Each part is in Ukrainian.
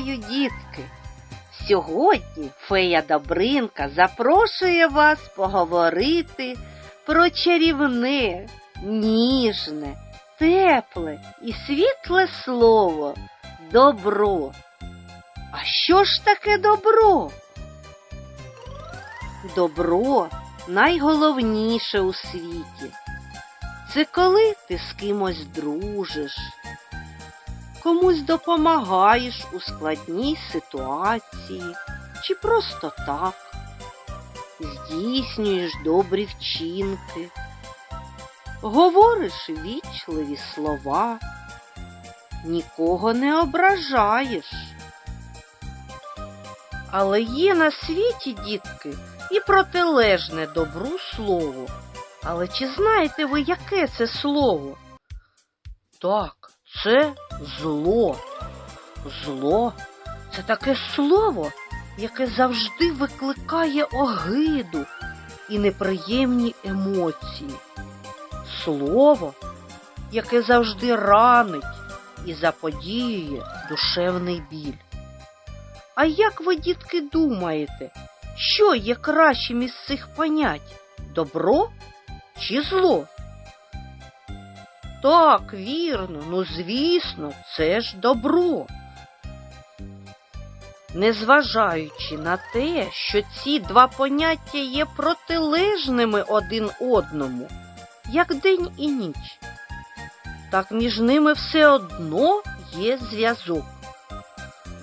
Вітаю, дітки! Сьогодні фея Добринка запрошує вас поговорити про чарівне, ніжне, тепле і світле слово добро. А що ж таке добро? Добро найголовніше у світі. Це коли ти з кимось дружиш, комусь допомагаєш у складній ситуації чи просто так, здійснюєш добрі вчинки, говориш вічливі слова, нікого не ображаєш. Але є на світі, дітки, і протилежне добру слово. Але чи знаєте ви, яке це слово? Так, це зло. Зло це таке слово, яке завжди викликає огиду і неприємні емоції. Слово, яке завжди ранить і заподіює душевний біль. А як ви, дітки, думаєте, що є кращим із цих понять? Добро чи зло? Так, вірно, ну звісно, це ж добро. Незважаючи на те, що ці два поняття є протилежними один одному, як день і ніч, так між ними все одно є зв'язок.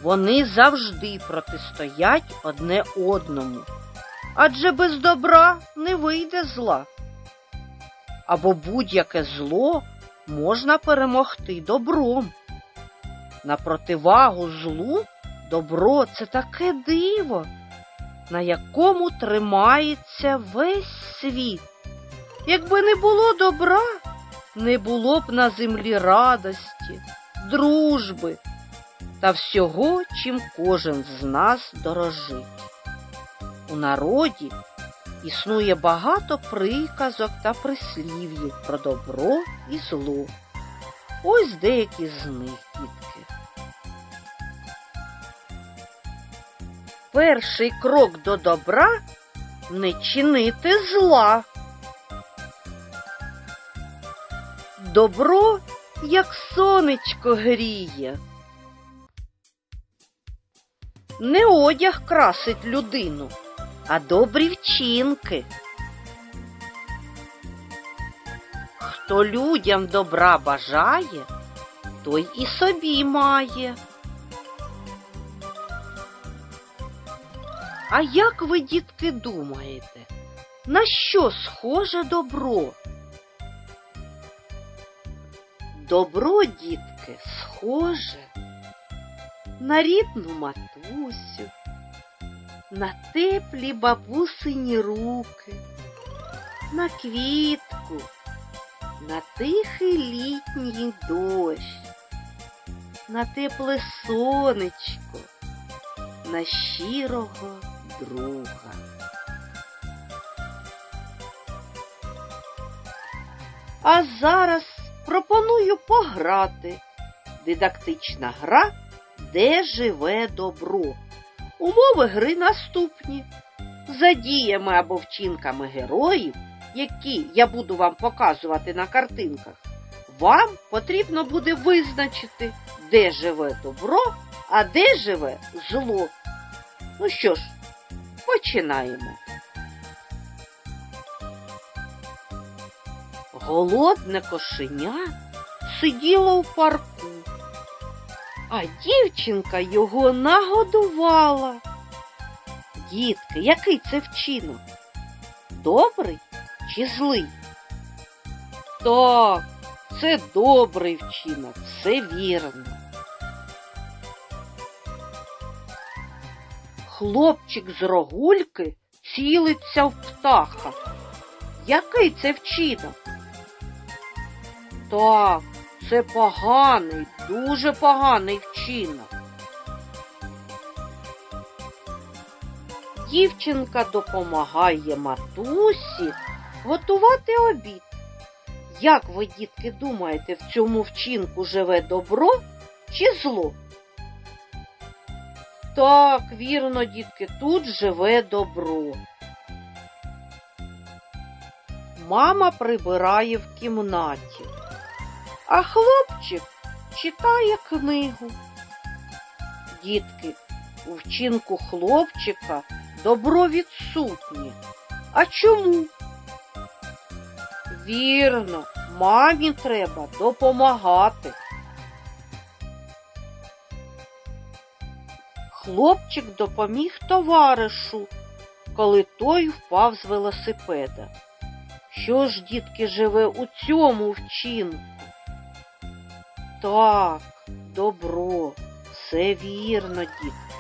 Вони завжди протистоять одне одному, адже без добра не вийде зла. Або будь-яке зло можна перемогти добром. На противагу злу добро це таке диво, на якому тримається весь світ. Якби не було добра, не було б на землі радості, дружби та всього, чим кожен з нас дорожить. У народі існує багато приказок та прислів'їв про добро і зло. Ось деякі з них, дітки. Перший крок до добра не чинити зла. Добро, як сонечко гріє. Не одяг красить людину, а добрі вчинки. Хто людям добра бажає, той і собі має. А як ви, дітки, думаєте, на що схоже добро? Добро, дітки, схоже на рідну матусю, на теплі бабусині руки, на квітку, на тихий літній дощ, на тепле сонечко, на щирого друга. А зараз пропоную пограти. Дидактична гра, де живе добро. Умови гри наступні. За діями або вчинками героїв, які я буду вам показувати на картинках, вам потрібно буде визначити, де живе добро, а де живе зло. Ну що ж, починаємо. Голодне кошеня сиділо в парку, а дівчинка його нагодувала. Дітки, який це вчинок? Добрий чи злий? Так, це добрий вчинок, все вірно. Хлопчик з рогульки цілиться в птаха. Який це вчинок? Так, це поганий, дуже поганий вчинок. Дівчинка допомагає матусі готувати обід. Як ви, дітки, думаєте, в цьому вчинку живе добро чи зло? Так, вірно, дітки, тут живе добро. Мама прибирає в кімнаті, а хлопчик читає книгу. Дітки, у вчинку хлопчика добро відсутнє. А чому? Вірно, мамі треба допомагати. Хлопчик допоміг товаришу, коли той впав з велосипеда. Що ж, дітки, живе у цьому вчинку? Так, добро, все вірно, дітки.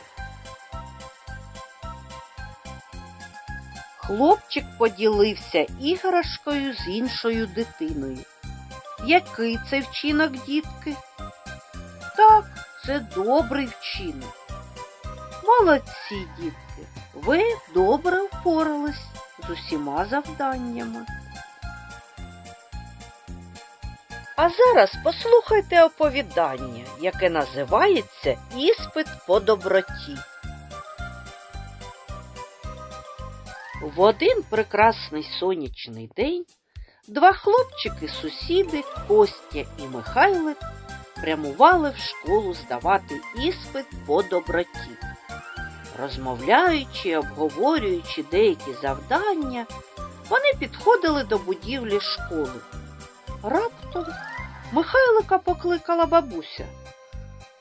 Хлопчик поділився іграшкою з іншою дитиною. Який це вчинок, дітки? Так, це добрий вчинок. Молодці, дітки, ви добре впорались з усіма завданнями. А зараз послухайте оповідання, яке називається Іспит по доброті. В один прекрасний сонячний день два хлопчики-сусіди Костя і Михайлик прямували в школу здавати іспит по доброті. Розмовляючи, обговорюючи деякі завдання, вони підходили до будівлі школи. Раптом Михайлика покликала бабуся.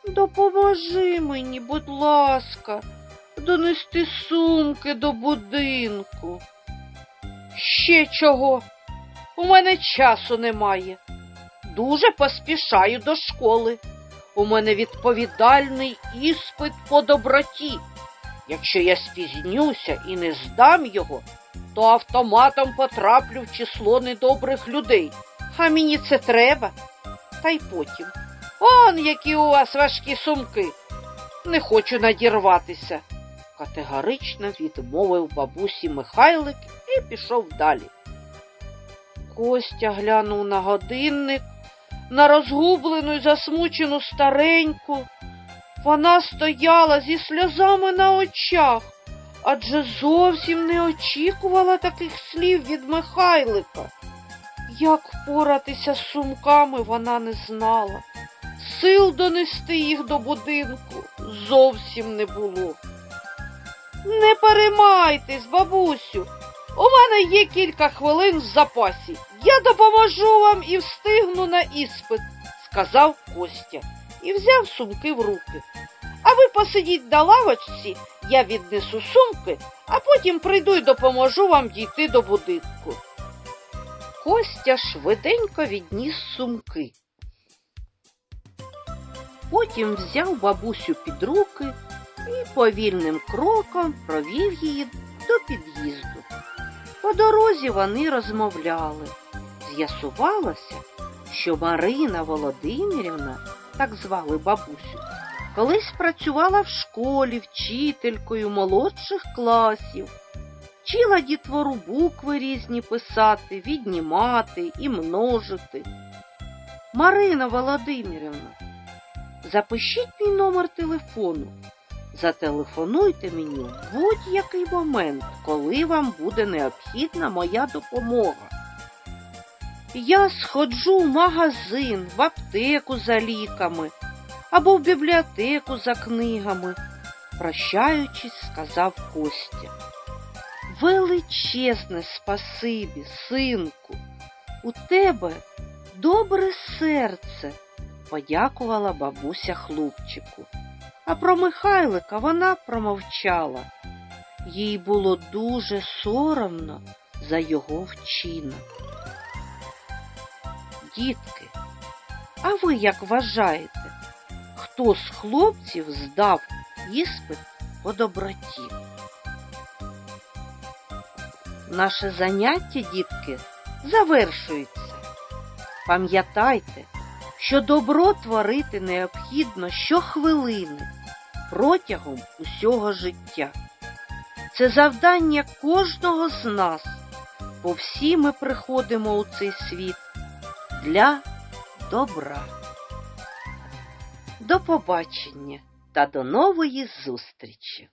Допоможи мені, будь ласка, донести сумки до будинку. Ще чого? У мене часу немає. Дуже поспішаю до школи. У мене відповідальний іспит по доброті. Якщо я спізнюся і не здам його, то автоматом потраплю в число недобрих людей. А мені це треба. Та й потім. Он які у вас важкі сумки. Не хочу надірватися. Категорично відмовив бабусі Михайлик і пішов далі. Костя глянув на годинник, на розгублену й засмучену стареньку. Вона стояла зі сльозами на очах, адже зовсім не очікувала таких слів від Михайлика. Як впоратися з сумками вона не знала. Сил донести їх до будинку зовсім не було. Не переймайтесь, бабусю. У мене є кілька хвилин в запасі. Я допоможу вам і встигну на іспит, сказав Костя і взяв сумки в руки. А ви посидіть на лавочці, я віднесу сумки, а потім прийду й допоможу вам дійти до будинку. Костя швиденько відніс сумки. Потім взяв бабусю під руки і повільним кроком провів її до під'їзду. По дорозі вони розмовляли. З'ясувалося, що Марина Володимирівна, так звали бабусю, колись працювала в школі вчителькою молодших класів, вчила дітвору букви різні писати, віднімати і множити. Марина Володимирівна, запишіть мій номер телефону. Зателефонуйте мені в будь-який момент, коли вам буде необхідна моя допомога. Я сходжу в магазин, в аптеку за ліками або в бібліотеку за книгами, прощаючись, сказав Костя. Величезне спасибі, синку, у тебе добре серце, подякувала бабуся хлопчику. А про Михайлика вона промовчала. Їй було дуже соромно за його вчинок. Дітки, а ви як вважаєте, хто з хлопців здав іспит по доброті? Наше заняття, дітки, завершується. Пам'ятайте, що добро творити необхідно щохвилини протягом усього життя. Це завдання кожного з нас, бо всі ми приходимо у цей світ для добра. До побачення! та до нової зустрічі!